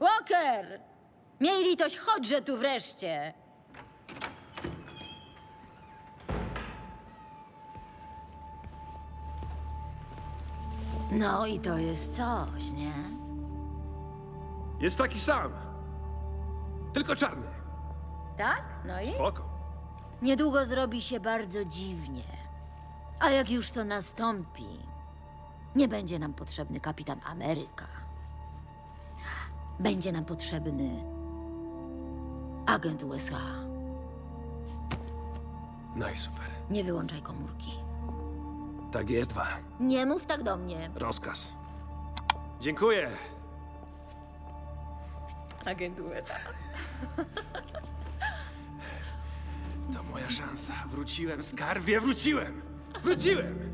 Walker! Miej litość, chodźże tu wreszcie! No i to jest coś, nie? Jest taki sam. Tylko czarny. Tak? No i? Spoko. Niedługo zrobi się bardzo dziwnie. A jak już to nastąpi, nie będzie nam potrzebny kapitan Ameryka. Będzie nam potrzebny agent USA. No i super. Nie wyłączaj komórki. Tak jest, dwa. Nie mów tak do mnie. Rozkaz. Dziękuję. Agent USA. To moja szansa. Wróciłem, skarbie, wróciłem! Wróciłem!